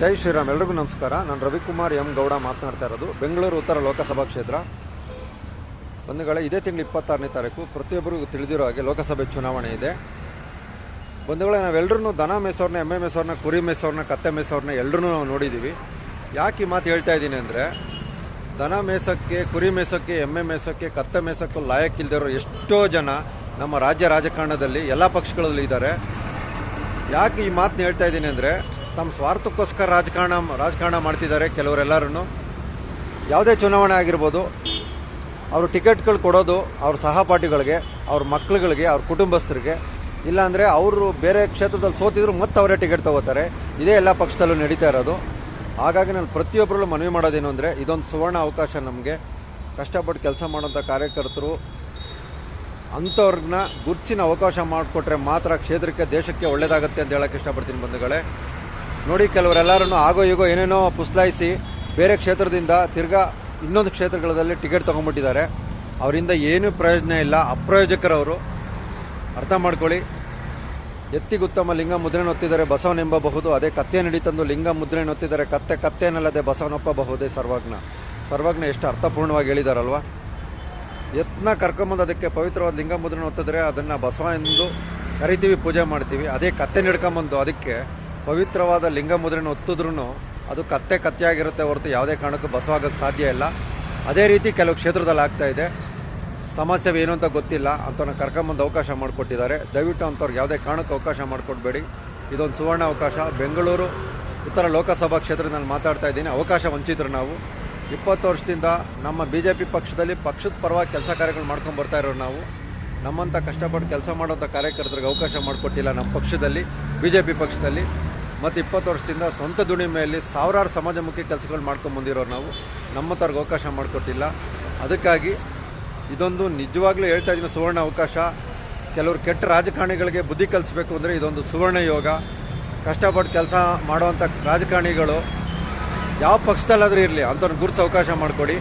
ಜೈ ಶ್ರೀರಾಮ್, ಎಲ್ರಿಗೂ ನಮಸ್ಕಾರ. ನಾನು ರವಿಕುಮಾರ್ ಎಂ ಗೌಡ ಮಾತನಾಡ್ತಾ ಇರೋದು. ಬೆಂಗಳೂರು ಉತ್ತರ ಲೋಕಸಭಾ ಕ್ಷೇತ್ರ. ಬಂಧುಗಳೇ, ಇದೇ ತಿಂಗಳು ಇಪ್ಪತ್ತಾರನೇ ತಾರೀಕು ಪ್ರತಿಯೊಬ್ಬರಿಗೂ ತಿಳಿದಿರೋ ಹಾಗೆ ಲೋಕಸಭೆ ಚುನಾವಣೆ ಇದೆ. ಬಂಧುಗಳೇ ನಾವೆಲ್ಲರೂ ದನ ಮೇಸೋರ್ನ ಎಮ್ಮೆ ಮೇಸೋರ್ನ ಕುರಿ ಮೇಸೋರ್ನ ಕತ್ತೆ ಮೇಸೋರ್ನ ಎಲ್ಲರೂ ನಾವು ನೋಡಿದ್ದೀವಿ ಯಾಕೆ ಈ ಮಾತು ಹೇಳ್ತಾ ಇದ್ದೀನಿ ಅಂದರೆ, ದನ ಮೇಸಕ್ಕೆ ಕುರಿ ಮೇಸಕ್ಕೆ ಎಮ್ಮೆ ಮೇಸೋಕ್ಕೆ ಕತ್ತೆ ಮೇಸೋಕ್ಕೂ ಲಾಯಕ್ಕಿಲ್ದಿರೋ ಎಷ್ಟೋ ಜನ ನಮ್ಮ ರಾಜ್ಯ ರಾಜಕಾರಣದಲ್ಲಿ ಎಲ್ಲ ಪಕ್ಷಗಳಲ್ಲಿ ಇದ್ದಾರೆ. ಯಾಕೆ ಈ ಮಾತನ್ನ ಹೇಳ್ತಾ ಇದ್ದೀನಿ ಅಂದರೆ ತಮ್ಮ ಸ್ವಾರ್ಥಕ್ಕೋಸ್ಕರ ರಾಜಕಾರಣ ರಾಜಕಾರಣ ಮಾಡ್ತಿದ್ದಾರೆ ಕೆಲವರೆಲ್ಲರೂ ಯಾವುದೇ ಚುನಾವಣೆ ಆಗಿರ್ಬೋದು, ಅವರು ಟಿಕೆಟ್ಗಳು ಕೊಡೋದು ಅವ್ರ ಸಹಪಾಠಿಗಳಿಗೆ, ಅವ್ರ ಮಕ್ಳುಗಳಿಗೆ, ಅವ್ರ ಕುಟುಂಬಸ್ಥರಿಗೆ, ಇಲ್ಲಾಂದರೆ ಅವರು ಬೇರೆ ಕ್ಷೇತ್ರದಲ್ಲಿ ಸೋತಿದ್ರು ಮತ್ತೆ ಅವರೇ ಟಿಕೆಟ್ ತಗೋತಾರೆ. ಇದೇ ಎಲ್ಲ ಪಕ್ಷದಲ್ಲೂ ನಡೀತಾ ಇರೋದು. ಹಾಗಾಗಿ ನಾನು ಪ್ರತಿಯೊಬ್ಬರಲ್ಲೂ ಮನವಿ ಮಾಡೋದೇನು ಅಂದರೆ, ಇದೊಂದು ಸುವರ್ಣ ಅವಕಾಶ ನಮಗೆ. ಕಷ್ಟಪಟ್ಟು ಕೆಲಸ ಮಾಡೋಂಥ ಕಾರ್ಯಕರ್ತರು, ಅಂಥವ್ರನ್ನ ಗುರ್ಚಿನ ಅವಕಾಶ ಮಾಡಿಕೊಟ್ರೆ ಮಾತ್ರ ಕ್ಷೇತ್ರಕ್ಕೆ, ದೇಶಕ್ಕೆ ಒಳ್ಳೆಯದಾಗುತ್ತೆ ಅಂತ ಹೇಳೋಕ್ಕೆ ಇಷ್ಟಪಡ್ತೀನಿ ಬಂಧುಗಳೇ. ನೋಡಿ ಕೆಲವರೆಲ್ಲರೂ ಆಗೋ ಈಗೋ ಏನೇನೋ ಪುಸ್ಲಾಯಿಸಿ ಬೇರೆ ಕ್ಷೇತ್ರದಿಂದ ತಿರ್ಗಾ ಇನ್ನೊಂದು ಕ್ಷೇತ್ರಗಳಲ್ಲಿ ಟಿಕೆಟ್ ತೊಗೊಂಡ್ಬಿಟ್ಟಿದ್ದಾರೆ. ಅವರಿಂದ ಏನೂ ಪ್ರಯೋಜನ ಇಲ್ಲ, ಅಪ್ರಯೋಜಕರವರು. ಅರ್ಥ ಮಾಡ್ಕೊಳ್ಳಿ. ಎತ್ತಿಗುತ್ತಮ ಲಿಂಗ ಮುದ್ರೆ ಒತ್ತಿದರೆ ಬಸವನೆಂಬಬಹುದು ಅದೇ ಕತ್ತೆ ನಡೀತಂದು ಲಿಂಗ ಮುದ್ರೆ ಒತ್ತಿದರೆ ಕತ್ತೆ ಕತ್ತೆನಲ್ಲದೆ ಬಸವನೊಪ್ಪಬಹುದೇ ಸರ್ವಜ್ಞ. ಸರ್ವಜ್ಞ ಎಷ್ಟು ಅರ್ಥಪೂರ್ಣವಾಗಿ ಹೇಳಿದಾರಲ್ವ? ಯತ್ನ ಕರ್ಕೊಂಬಂದು ಅದಕ್ಕೆ ಪವಿತ್ರವಾದ ಲಿಂಗ ಮುದ್ರೆ ಒತ್ತಿದ್ರೆ ಅದನ್ನು ಬಸವ ಎಂದು ಕರಿತೀವಿ, ಪೂಜೆ ಮಾಡ್ತೀವಿ. ಅದೇ ಕತ್ತೆ ನಡ್ಕೊಂಬಂದು ಅದಕ್ಕೆ ಪವಿತ್ರವಾದ ಲಿಂಗ ಮುದ್ರೆನ ಒತ್ತಿದ್ರೂ ಅದು ಕತ್ತೆ ಕತ್ತೆಯಾಗಿರುತ್ತೆ ಹೊರತು ಯಾವುದೇ ಕಾರಣಕ್ಕೂ ಬಸವಾಗಕ್ಕೆ ಸಾಧ್ಯ ಇಲ್ಲ. ಅದೇ ರೀತಿ ಕೆಲವು ಕ್ಷೇತ್ರದಲ್ಲಿ ಆಗ್ತಾ ಇದೆ. ಸಮಸ್ಯೆ ಏನು ಅಂತ ಗೊತ್ತಿಲ್ಲ. ಅಂಥವ್ರನ್ನ ಕರ್ಕೊಂಬಂದು ಅವಕಾಶ ಮಾಡಿಕೊಟ್ಟಿದ್ದಾರೆ. ದಯವಿಟ್ಟು ಅಂಥವ್ರಿಗೆ ಯಾವುದೇ ಕಾರಣಕ್ಕೂ ಅವಕಾಶ ಮಾಡಿಕೊಡ್ಬೇಡಿ. ಇದೊಂದು ಸುವರ್ಣ ಅವಕಾಶ. ಬೆಂಗಳೂರು, ಉತ್ತರ ಲೋಕಸಭಾ ಕ್ಷೇತ್ರದಿಂದ ನಾನು ಮಾತಾಡ್ತಾ ಇದ್ದೀನಿ. ಅವಕಾಶ ವಂಚಿತರು ನಾವು. ಇಪ್ಪತ್ತು ವರ್ಷದಿಂದ ನಮ್ಮ ಬಿ ಜೆ ಪಿ ಪಕ್ಷದಲ್ಲಿ ಪಕ್ಷದ ಪರವಾಗಿ ಕೆಲಸ ಕಾರ್ಯಗಳು ಮಾಡ್ಕೊಂಡು ಬರ್ತಾ ಇರೋರು ನಾವು. ನಮ್ಮಂಥ ಕಷ್ಟಪಟ್ಟು ಕೆಲಸ ಮಾಡೋಂಥ ಕಾರ್ಯಕರ್ತರಿಗೆ ಅವಕಾಶ ಮಾಡಿಕೊಟ್ಟಿಲ್ಲ ನಮ್ಮ ಪಕ್ಷದಲ್ಲಿ ಬಿ ಜೆ ಪಿ ಪಕ್ಷದಲ್ಲಿ. ಮತ್ತು ಇಪ್ಪತ್ತು ವರ್ಷದಿಂದ ಸ್ವಂತ ದುಡಿಮೆಯಲ್ಲಿ ಸಾವಿರಾರು ಸಮಾಜಮುಖಿ ಕೆಲಸಗಳು ಮಾಡ್ಕೊಂಡು ಬಂದಿರೋರು ನಾವು. ನಮ್ಮ ಥರ್ಗೆ ಅವಕಾಶ ಮಾಡಿಕೊಟ್ಟಿಲ್ಲ. ಅದಕ್ಕಾಗಿ ಇದೊಂದು ನಿಜವಾಗ್ಲೂ ಹೇಳ್ತಾ ಇದ್ದೀನಿ ಸುವರ್ಣ ಅವಕಾಶ. ಕೆಲವರು ಕೆಟ್ಟ ರಾಜಕಾರಣಿಗಳಿಗೆ ಬುದ್ಧಿ ಕಲಿಸ್ಬೇಕು ಅಂದರೆ ಇದೊಂದು ಸುವರ್ಣ ಯೋಗ. ಕಷ್ಟಪಟ್ಟು ಕೆಲಸ ಮಾಡುವಂಥ ರಾಜಕಾರಣಿಗಳು ಯಾವ ಪಕ್ಷದಲ್ಲಾದರೂ ಇರಲಿ ಅಂಥವ್ರನ್ನ ಗುರುತು ಅವಕಾಶ ಮಾಡಿಕೊಡಿ.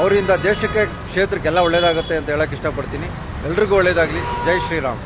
ಅವರಿಂದ ದೇಶಕ್ಕೆ ಕ್ಷೇತ್ರಕ್ಕೆಲ್ಲ ಒಳ್ಳೆಯದಾಗುತ್ತೆ ಅಂತ ಹೇಳೋಕ್ಕೆ ಇಷ್ಟಪಡ್ತೀನಿ. ಎಲ್ರಿಗೂ ಒಳ್ಳೆಯದಾಗಲಿ ಜೈ ಶ್ರೀರಾಮ್.